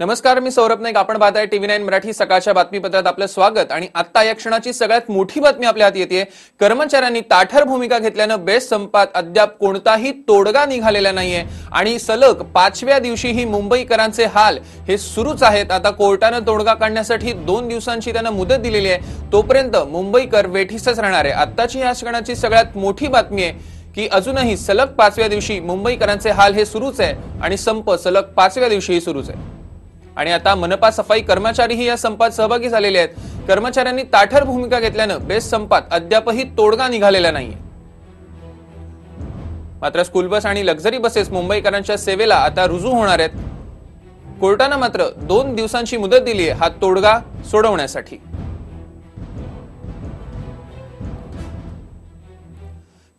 नमस्कार मी सौरभ नाईक. आपण पाहताय टीव्ही नाईन मराठी सकाळच्या बातमीपत्रात आपलं स्वागत. आणि आता या क्षणाची सगळ्यात मोठी बातमी आपल्या हाती येते कर्मचाऱ्यांनी ताठर भूमिका घेतल्यानं बेस्ट संपात अद्याप कोणताही तोडगा निघालेला नाहीये. आणि सलग पाचव्या दिवशीही मुंबईकरांचे हाल हे सुरूच आहेत. आता कोर्टानं तोडगा काढण्यासाठी दोन दिवसांची त्यांना मुदत दिलेली आहे. तोपर्यंत मुंबईकर वेठीसच राहणार आहे. आत्ताची या क्षणाची सगळ्यात मोठी बातमी आहे. की अजूनही सलग पाचव्या दिवशी मुंबईकरांचे हाल हे सुरूच आहे आणि संप सलग पाचव्या दिवशीही सुरूच आहे. आणि आता मनपा सफाई कर्मचारीही या संपात सहभागी झालेले आहेत. कर्मचाऱ्यांनी ताठर भूमिका घेतल्यानं बेस्ट संपात अद्यापही तोडगा निघालेला नाहीये. मात्र स्कूल बस आणि लक्झरी बसेस मुंबईकरांच्या सेवेला आता रुजू होणार आहेत. कोर्टानं मात्र दोन दिवसांची मुदत दिली आहे हा तोडगा सोडवण्यासाठी.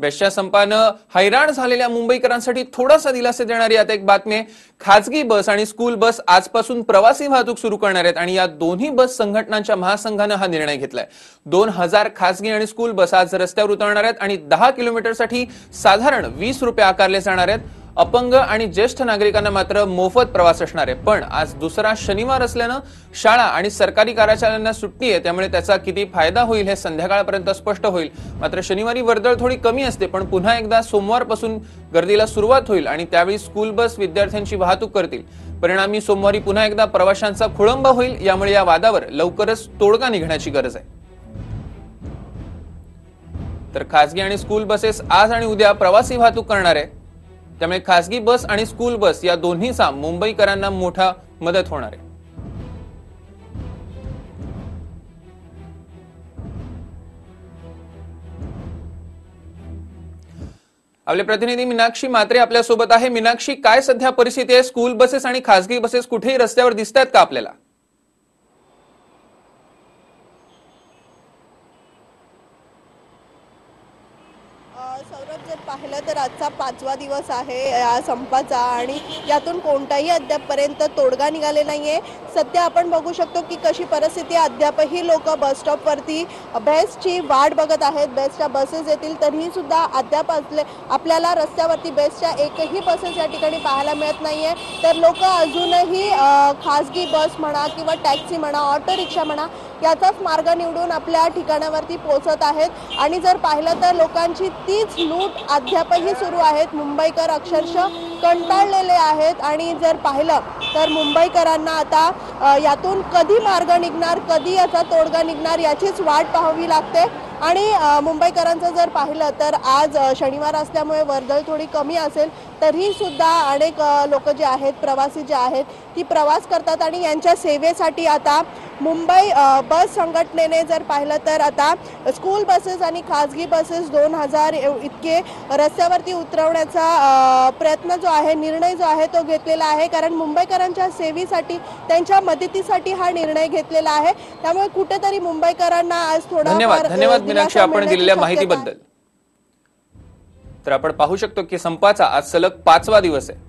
बेस्टच्या संपानं हैराण झालेल्या मुंबईकरांसाठी थोडासा दिलासा देणारी आता एक बातमी आहे. खाजगी बस आणि स्कूल बस आजपासून प्रवासी वाहतूक सुरू करणार आहेत आणि या दोन्ही बस संघटनांच्या महासंघानं हा निर्णय घेतलाय. दोन हजार खाजगी आणि स्कूल बस आज रस्त्यावर उतरणार आहेत आणि दहा किलोमीटरसाठी साधारण वीस रुपये आकारले जाणार आहेत. अपंग आणि ज्येष्ठ नागरिकांना मात्र मोफत प्रवास असणार आहे. पण आज दुसरा शनिवार असल्यानं शाळा आणि सरकारी कार्यालयांना सुट्टी आहे त्यामुळे त्याचा किती फायदा होईल हे संध्याकाळपर्यंत स्पष्ट होईल. मात्र शनिवारी वर्दळ थोडी कमी असते पण पुन्हा एकदा सोमवारपासून गर्दीला सुरुवात होईल आणि त्यावेळी स्कूल बस विद्यार्थ्यांची वाहतूक करतील. परिणामी सोमवारी पुन्हा एकदा प्रवाशांचा खोळंबा होईल यामुळे या वादावर लवकरच तोडगा निघण्याची गरज आहे. तर खासगी आणि स्कूल बसेस आज आणि उद्या प्रवासी वाहतूक करणार आहे त्यामुळे खासगी बस आणि स्कूल बस या दोन्हीचा मुंबईकरांना मोठा मदत होणार आहे. आपले प्रतिनिधी मीनाक्षी मात्रे आपल्यासोबत आहे. मीनाक्षी काय सध्या परिस्थिती आहे? स्कूल बसेस आणि खासगी बसेस कुठेही रस्त्यावर दिसत आहेत का आपल्याला? सौरभ जर पाहिलं तर आजचा पाचवा दिवस आहे या संपाचा आणि यातून कोणताही अद्यापपर्यंत तोडगा निघाले नाहीये. सध्या आपण बघू शकतो की कशी परिस्थिती अद्यापही लोक बसस्टॉपवरती बेस्टची वाट बघत आहेत. बेस्टच्या बसेस येतील तरीसुद्धा अद्याप असले आपल्याला रस्त्यावरती बेस्टच्या एकही बसेस या ठिकाणी पाहायला मिळत नाहीये. तर लोक अजूनही खाजगी खासगी बस म्हणा किंवा टॅक्सी म्हणा ऑटो रिक्षा म्हणा याचाच मार्ग निवडून आपल्या ठिकाणावरती पोहोचत आहेत. आणि जर पाहिलं तर लोकांची तीच लूट अद्यापही सुरू आहेत. मुंबईकर अक्षरशः कंटाळलेले आहेत. आणि जर पाहिलं तर मुंबईकरांना आता यातून कधी मार्ग निघणार कधी याचा तोडगा निघणार याचीच वाट पाहावी लागते. आणि मुंबईकरांचं जर पाहिलं तर आज शनिवार असल्यामुळे वर्दळ थोडी कमी असेल. तरी सुद्धा अनेक लोक जे आहेत प्रवासी जे आहेत ती प्रवास करतात आणि यांच्या सेवेसाठी आता मुंबई बस संघटनेने जर पाहिलं तर आता स्कूल बसेस आणि खाजगी बसेस दोन हजार इतके रस्त्यावरती उतरवण्याचा प्रयत्न जो आहे निर्णय जो आहे तो घेतलेला आहे. कारण मुंबईकरांच्या सेवेसाठी त्यांच्या मदतीसाठी हा निर्णय घेतलेला आहे. त्यामुळे कुठेतरी मुंबईकरांना आज थोडा धन्यवाद. धन्यवाद आपण दिलेल्या माहितीबद्दल. तर आपण पाहू शकतो की संपाचा आज सलग पाचवा दिवस आहे.